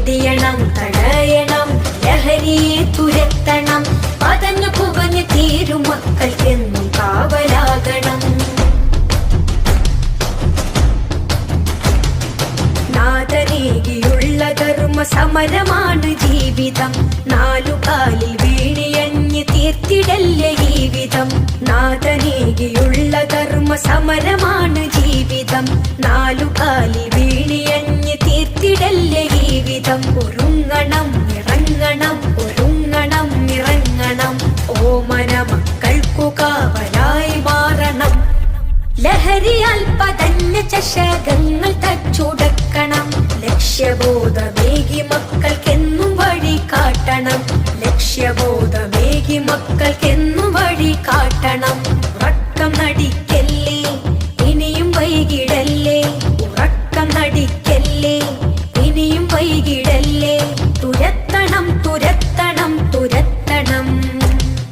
വെടിയണം തടയണം ലഹരിയെ തുരത്തണം പതഞ്ഞു പുകഞ്ഞു തീരും മക്കൾക്കെന്നും കാവലാകണം. നാദനേകിയുള്ള ധർമ്മ സമരമാണ് ജീവിതം. നാലു കാലിൽ വീണിയഞ്ഞ് തീർത്തിടല്ല ജീവിതം. നാദനേകിയുള്ള ധർമ്മ സമരമാണ് ജീവിതം. നാലു ഒരുങ്ങണം ലക്ഷ്യബോധമേകി മക്കൾക്കെന്നും വഴി കാട്ടണം. ലക്ഷ്യബോധമേകി മക്കൾക്കെന്നും വഴി